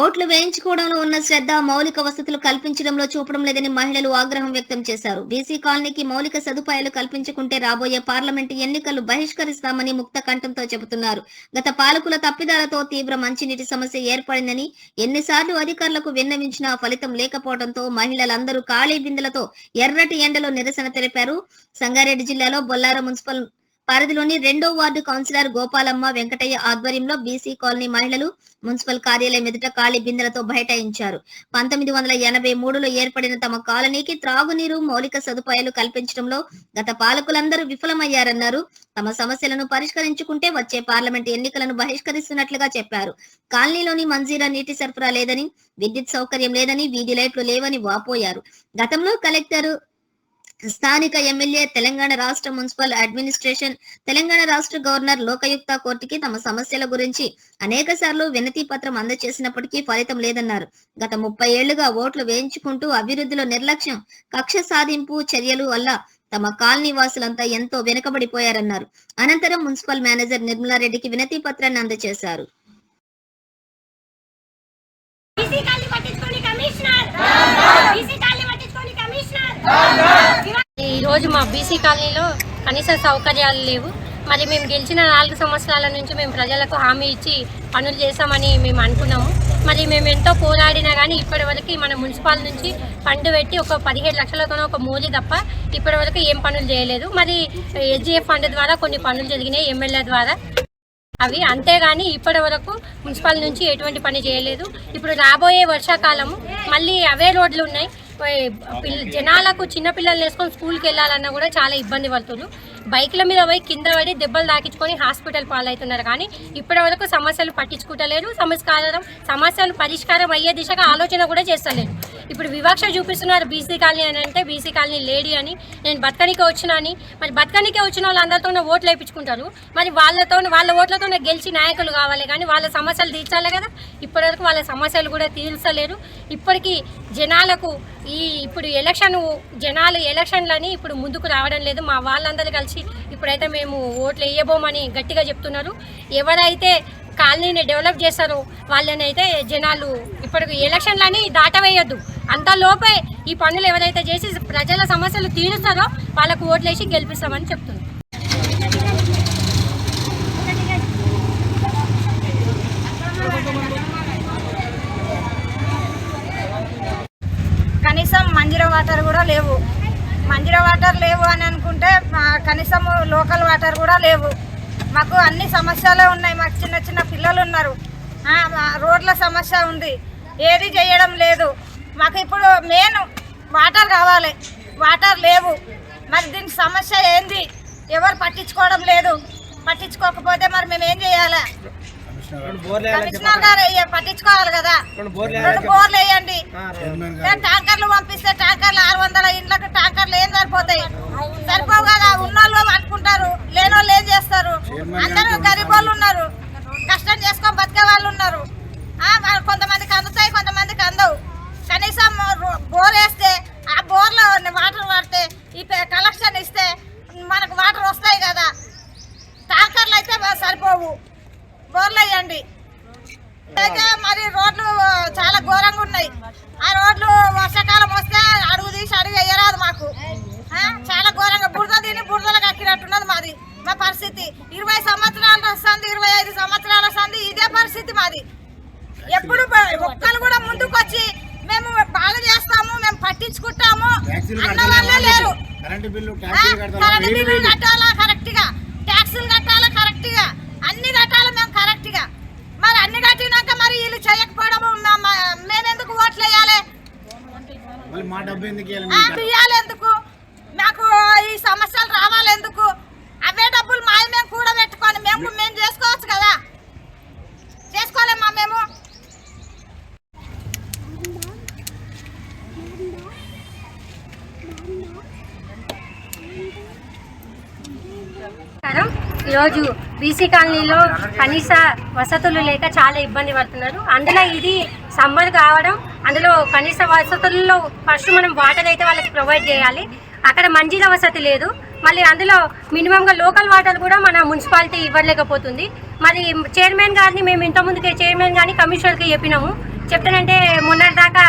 ఓట్లు వేయించుకోవడంలో ఉన్న శ్రద్ధ మౌలిక వసతులు కల్పించడంలో చూపడం లేదని మహిళలు ఆగ్రహం వ్యక్తం చేశారు. బీసీ కాలనీకి మౌలిక సదుపాయాలు కల్పించుకుంటే రాబోయే పార్లమెంటు ఎన్నికలు బహిష్కరిస్తామని ముక్త కంఠంతో చెబుతున్నారు. గత పాలకుల తప్పిదాలతో తీవ్ర మంచినీటి సమస్య ఏర్పడిందని ఎన్నిసార్లు అధికారులకు విన్నవించినా ఫలితం లేకపోవడంతో మహిళలందరూ ఖాళీ బిందెలతో ఎర్రటి ఎండలో నిరసన తెలిపారు. సంగారెడ్డి జిల్లాలో బొల్లారం మున్సిపల్ పరిధిలోని రెండో వార్డు కౌన్సిలర్ గోపాలమ్మ వెంకటయ్య ఆధ్వర్యంలో బీసీ కాలనీ మహిళలు మున్సిపల్ కార్యాలయం ఎదుట ఖాళీ బిందెలతో బైఠాయించారు. పంతొమ్మిది వందల ఎనభై మూడులో ఏర్పడిన తమ కాలనీకి త్రాగునీరు మౌలిక సదుపాయాలు కల్పించడంలో గత పాలకులందరూ విఫలమయ్యారన్నారు. తమ సమస్యలను పరిష్కరించుకుంటే వచ్చే పార్లమెంట్ ఎన్నికలను బహిష్కరిస్తున్నట్లుగా చెప్పారు. కాలనీలోని మంజీరా నీటి సరఫరా లేదని విద్యుత్ సౌకర్యం లేదని వీధి లైట్లు లేవని వాపోయారు. గతంలో కలెక్టర్ స్థానిక ఎమ్మెల్యే తెలంగాణ రాష్ట్ర మున్సిపల్ అడ్మినిస్ట్రేషన్ తెలంగాణ రాష్ట్ర గవర్నర్ లోకయుక్త కోర్టుకి తమ సమస్యల గురించి అనేక సార్లు వినతి పత్రం అందజేసినప్పటికీ ఫలితం లేదన్నారు. గత ముప్పై ఏళ్ళుగా ఓట్లు వేయించుకుంటూ అభివృద్ధిలో నిర్లక్ష్యం కక్ష సాధింపు చర్యలు వల్ల తమ కాలనీ వాసులంతా ఎంతో వెనుకబడిపోయారన్నారు. అనంతరం మున్సిపల్ మేనేజర్ నిర్మలారెడ్డికి వినతి పత్రాన్ని అందజేశారు బీసీ కాలనీ పట్టించుకోని కమిషనర్ బీసీ కాలనీ పట్టించుకోని కమిషనర్ రోజు మా బీసీ కాలనీలో కనీస సౌకర్యాలు లేవు. మరి మేము గెలిచిన నాలుగు సంవత్సరాల నుంచి మేము ప్రజలకు హామీ ఇచ్చి పనులు చేస్తామని మేము అనుకున్నాము. మరి మేము ఎంతో పోరాడినా కానీ ఇప్పటివరకు మన మున్సిపాల్ నుంచి ఫండ్ పెట్టి ఒక పదిహేడు లక్షలతోనే ఒక మోజీ తప్ప ఇప్పటివరకు ఏం పనులు చేయలేదు. మరి ఎస్జిఎఫ్ ఫండ్ ద్వారా కొన్ని పనులు జరిగినాయి ఎమ్మెల్యే ద్వారా. అవి అంతేగాని ఇప్పటి వరకు మున్సిపల్ నుంచి ఎటువంటి పని చేయలేదు. ఇప్పుడు రాబోయే వర్షాకాలము మళ్ళీ అవే రోడ్లు ఉన్నాయి. జనాలకు చిన్న పిల్లలు వేసుకొని స్కూల్కి వెళ్ళాలన్నా కూడా చాలా ఇబ్బంది పడుతున్నారు. బైక్ల మీద పోయి కింద పడి దెబ్బలు తాకించుకొని హాస్పిటల్ పాలవుతున్నారు. కానీ ఇప్పటి వరకు సమస్యలు పట్టించుకుంటలేరు సమస్కారం సమస్యలు పరిష్కారం అయ్యే దిశగా ఆలోచన కూడా చేస్తలేరు ఇప్పుడు వివక్ష చూపిస్తున్నారు బీసీ కాలనీ అని అంటే బీసీ కాలనీ లేడీ అని. నేను బతకనికే వచ్చినా అని. మరి బతకనికే వచ్చిన వాళ్ళందరితో ఓట్లు వేయించుకుంటారు. మరి వాళ్ళతో వాళ్ళ ఓట్లతోనే గెలిచి నాయకులు కావాలి కానీ వాళ్ళ సమస్యలు తీర్చాలి కదా. ఇప్పటివరకు వాళ్ళ సమస్యలు కూడా తీర్చలేరు. ఇప్పటికీ జనాలకు ఈ ఇప్పుడు ఎలక్షన్ జనాలు ఎలక్షన్లని ఇప్పుడు ముందుకు రావడం లేదు. మా వాళ్ళందరూ కలిసి ఇప్పుడైతే మేము ఓట్లు వేయబోమని గట్టిగా చెప్తున్నారు. ఎవరైతే కాలనీని డెవలప్ చేశారు. వాళ్ళని అయితే జనాలు ఇప్పటికి ఎలక్షన్లని దాటవేయద్దు. అంత లోపే ఈ పనులు ఎవరైతే చేసి ప్రజల సమస్యలు తీరుస్తారో వాళ్ళకు ఓట్లేసి గెలిపిస్తామని చెప్తున్నారు. కనీసం మంజీరా వాటర్ కూడా లేవు. మంజీరా వాటర్ లేవు అని అనుకుంటే కనీసం లోకల్ వాటర్ కూడా లేవు. మాకు అన్ని సమస్యలే ఉన్నాయి. మాకు చిన్న చిన్న పిల్లలు ఉన్నారు మా రోడ్ల సమస్య ఉంది. ఏది చేయడం లేదు. మాకు ఇప్పుడు మెయిన్ వాటర్ కావాలి. వాటర్ లేవు. మరి దీని సమస్య ఏంది? ఎవరు పట్టించుకోవడం లేదు. పట్టించుకోకపోతే మరి మేము ఏం చేయాలి? కమిషనర్ గారు పట్టించుకోవాలి కదా? రెండు బోర్లు వేయండి. ట్యాంకర్లు పంపిస్తే ట్యాంకర్లు ఆరు వందల ఇండ్లకు ట్యాంకర్లు ఏం సరిపోతాయి? సరిపోవు కదా? ఉన్నోళ్ళు అనుకుంటారు లేనోళ్ళు ఏం చేస్తారు అందరూ గరీబ్ వాళ్ళు ఉన్నారు కష్టం చేసుకొని బతికే వాళ్ళు ఉన్నారు ఆ, మరి కొంతమందికి అందుతాయి కొంతమందికి అందవు కనీసం రో- బోర్ వేస్తే ఆ బోర్లో వాటర్ పడితే ఈ పె- కలెక్షన్ ఇస్తే మనకు వాటర్ వస్తాయి కదా ట్యాంకర్లు అయితే సరిపోవు బోర్లు వేయండి అయితే మరి రోడ్లు చాలా ఘోరంగా ఉన్నాయి ఆ రోడ్లు వర్షాకాలం వస్తే అడుగు తీసి అడుగు వేయరాదు మాకు ఆ, చాలా ఘోరంగా బురద తిని బురదలో కక్కినట్టున్నది మాది మా పరిస్థితి ఇరవై సంవత్సరాలు వస్తుంది ఇరవై ఐదు సంవత్సరాలు వస్తుంది ఇదే పరిస్థితి మాది ఎప్పుడు ప- ఒక్కరు కూడా ముందుకు వచ్చి మేము బాగా చేస్తాము మేము పట్టించుకుంటాము అన్న వాళ్ళే లేరు. కరెంటు బిల్లు కట్టాలా? కరెక్ట్గా. ట్యాక్సులు కట్టాలా? కరెక్ట్గా. అన్ని కట్టాలి మేము? కరెక్ట్గా. మరి అన్ని కట్టినాక మరి వీళ్ళు చేయకపోవడము మేమెందుకు ఓట్లు వేయాలి? మా డబ్బు ఎందుకు ఇవ్వాలి ఆ, మీకు? ఇయ్యాలి ఎందుకు మాకు ఈ సమస్యలు రావాలి ఎందుకు అవే డబ్బులు మాది మేము కూడా పెట్టుకొని మేము మేము చేసుకోవచ్చు కదా చేసుకోలేమా మేము నమస్కారం ఈరోజు బీసీ కాలనీలో కనీస వసతులు లేక చాలా ఇబ్బంది పడుతున్నారు. అందులో ఇది సమ్మర్ కావడం అందులో కనీస వసతుల్లో ఫస్ట్ మనం వాటర్ అయితే వాళ్ళకి ప్రొవైడ్ చేయాలి. అక్కడ మంజీల వసతి లేదు. మళ్ళీ అందులో మినిమంగా లోకల్ వాటర్ కూడా మన మున్సిపాలిటీ ఇవ్వలేకపోతుంది. మరి చైర్మన్ గారిని మేము ఇంతకుముందుకే చైర్మన్ కానీ కమిషనర్కి చెప్పినాము. చెప్తానంటే మొన్నటిదాకా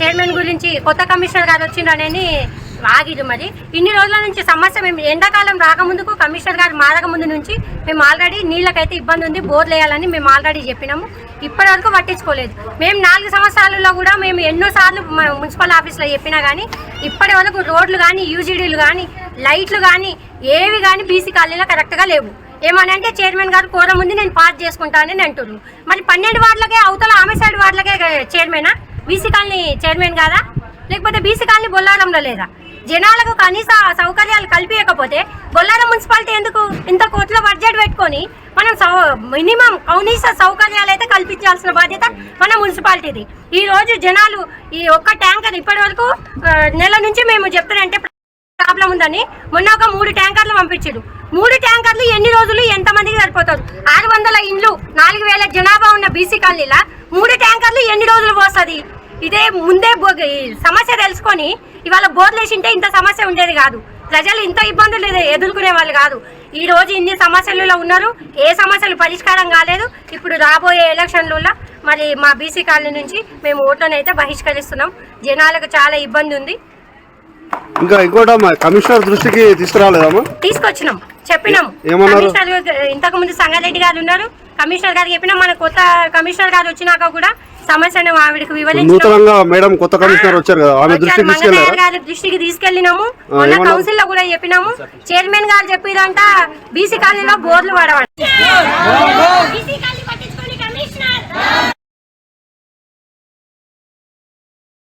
చైర్మన్ గురించి కొత్త కమిషనర్ గారు వచ్చిండని ఆగిరు మరి. ఇన్ని రోజుల నుంచి సమస్య మేము ఎండాకాలం రాకముందుకు కమిషనర్ గారు మారక ముందు నుంచి మేము ఆల్రెడీ నీళ్ళకైతే ఇబ్బంది ఉంది బోర్లు వేయాలని మేము ఆల్రెడీ చెప్పినాము. ఇప్పటి వరకు పట్టించుకోలేదు. మేము నాలుగు సంవత్సరాలలో కూడా మేము ఎన్నోసార్లు మున్సిపల్ ఆఫీస్లో చెప్పినా కానీ ఇప్పటి వరకు రోడ్లు కానీ యూజీడీలు కానీ లైట్లు కానీ ఏవి కానీ బీసీ కాలనీలో కరెక్ట్గా లేవు. ఏమని అంటే చైర్మన్ గారు కోరం ఉంది నేను పాస్ చేసుకుంటానని అంటున్నారు మరి పన్నెండు వార్డులకే అవతల ఆమె సైడ్ వార్డులకే చైర్మనా? బీసీ కాలనీ చైర్మన్ కాదా లేకపోతే బీసీ కాలనీ బొల్లారంలో లేదా? జనాలకు కనీస సౌకర్యాలు కల్పించకపోతే బొల్లారం మున్సిపాలిటీ ఎందుకు ఇంత కోట్ల బడ్జెట్ పెట్టుకొని మనం సౌ మినిమం కనీస సౌకర్యాలు అయితే కల్పించాల్సిన బాధ్యత మన మున్సిపాలిటీది. ఈ రోజు జనాలు ఈ ఒక్క ట్యాంకర్ ఇప్పటి వరకు నెల నుంచి మేము చెప్తానంటే ప్రాబ్లం ఉందని మొన్న ఒక మూడు ట్యాంకర్లు పంపించారు. మూడు ట్యాంకర్లు ఎన్ని రోజులు ఎంతమందికి సరిపోతారు? ఆరు వందల ఇండ్లు నాలుగు వేల జనాభా ఉన్న బీసీ కాలనీలా మూడు ట్యాంకర్లు ఎన్ని రోజులు పోస్తుంది? ఇదే ముందే బో- ఈ సమస్య తెలుసుకొని ఇవాళ బోర్లు వేసింటే ఇంత సమస్య ఉండేది కాదు. ప్రజలు ఇంత ఇబ్బందులు ఎదు- ఎదుర్కొనే వాళ్ళు కాదు. ఈ రోజు ఇన్ని సమస్యలలో ఉన్నారు. ఏ సమస్యలు పరిష్కారం కాలేదు. ఇప్పుడు రాబోయే ఎలక్షన్లలో మరి మా బీసీ కాలనీ నుంచి మేము ఓట్లను అయితే బహిష్కరిస్తున్నాం. జనాలకు చాలా ఇబ్బంది ఉంది. ఇంకా ఇంకోటమ్మా కమిషనర్ దృష్టికి తీసుకురాలేదమ్మా? తీసుకొచ్చినాం. చెప్పినాం? కమిషనర్ ఇంతకు ముందు సంగారెడ్డి గారు ఉన్నారు. కమిషనర్ గారు చెప్పినాం. మన కొత్త కమిషనర్ గారు వచ్చినాక కూడా సమస్యను ఆవిడకి వివరించాం నూతనంగా మేడం కొత్త కమిషనర్ వచ్చారు కదా ఆమె దృష్టికి తీసుకెళ్ళారా గారి దృష్టికి తీసుకెళ్ళినాము. మొన్న? కౌన్సిల్లో కూడా చెప్పినాము. చైర్మన్ గారు చెప్పిరంట బీసీ కాలనీలో బోర్లు పడవండి